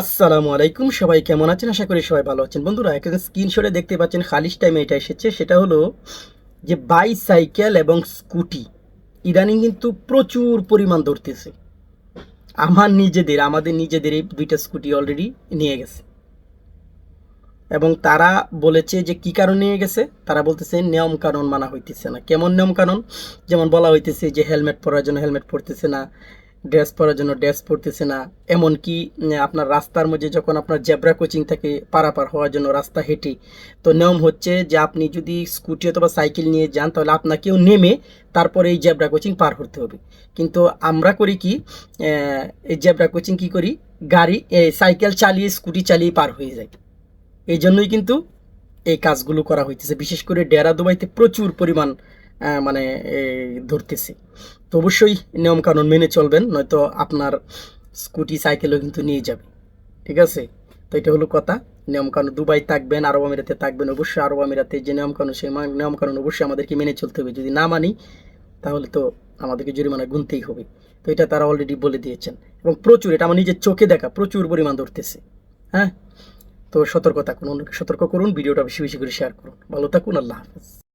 আসসালামু আলাইকুম, সবাই কেমন আছেন? আশা করি সবাই ভালো আছেন। বন্ধুরা এখানে স্ক্রিনশটে দেখতে পাচ্ছেন খালিশ টাইমে এটা এসেছে। সেটা হলো যে বাইসাইকেল এবং স্কুটি ইদানিং কিন্তু প্রচুর পরিমাণ ধরতেছে। আমার নিজেদের, আমাদের নিজেদের এই দুইটা স্কুটি অলরেডি নিয়ে গেছে। এবং তারা বলেছে যে কি কারণে নিয়ে গেছে? তারা বলতেছে নিয়ম কানুন মানা হইতেছে না। কেমন নিয়ম কানুন যেমন বলা হইতেছে যে হেলমেট পরার জন্য হেলমেট পরতেছে না। ড্রেস পরার জন্য ড্রেস পরতেছে না। এমনকি আপনার রাস্তার মধ্যে যখন আপনার জেব্রা কোচিং থেকে পারাপার হওয়ার জন্য রাস্তা হেঁটে, তো নিয়ম হচ্ছে যে আপনি যদি স্কুটি অথবা সাইকেল নিয়ে যান, তাহলে আপনাকেও নেমে তারপরে এই জেব্রা কোচিং পার করতে হবে। কিন্তু আমরা করি কি এই জেব্রা কোচিং কি করি? গাড়ি সাইকেল চালিয়ে, স্কুটি চালিয়ে পার হয়ে যায়। এই জন্যই কিন্তু এই কাজগুলো করা হইতেছে। বিশেষ করে ডেরা দুবাইতে প্রচুর পরিমাণ মানে ধরতেছে। তো অবশ্যই নিয়মকানুন মেনে চলবেন, নয়তো আপনার স্কুটি, সাইকেলও কিন্তু নিয়ে যাবে। ঠিক আছে? তো এটা হলো কথা। নিয়মকানুন দুবাই থাকবেন, আরব আমিরাতে থাকবেন, অবশ্যই আরব আমিরাতে যে নিয়মকানুন, সেই নিয়মকানুন অবশ্যই আমাদেরকে মেনে চলতে হবে। যদি না মানি, তাহলে তো আমাদেরকে জরিমানা গুনতেই হবে। তো এটা তারা অলরেডি বলে দিয়েছেন। এবং প্রচুর, এটা আমার নিজের চোখে দেখা, প্রচুর পরিমাণ ধরতেছে। হ্যাঁ? তো সতর্ক থাকুন অন্যকে সতর্ক করুন, ভিডিওটা বেশি বেশি করে শেয়ার করুন। ভালো থাকুন, আল্লাহ হাফেজ।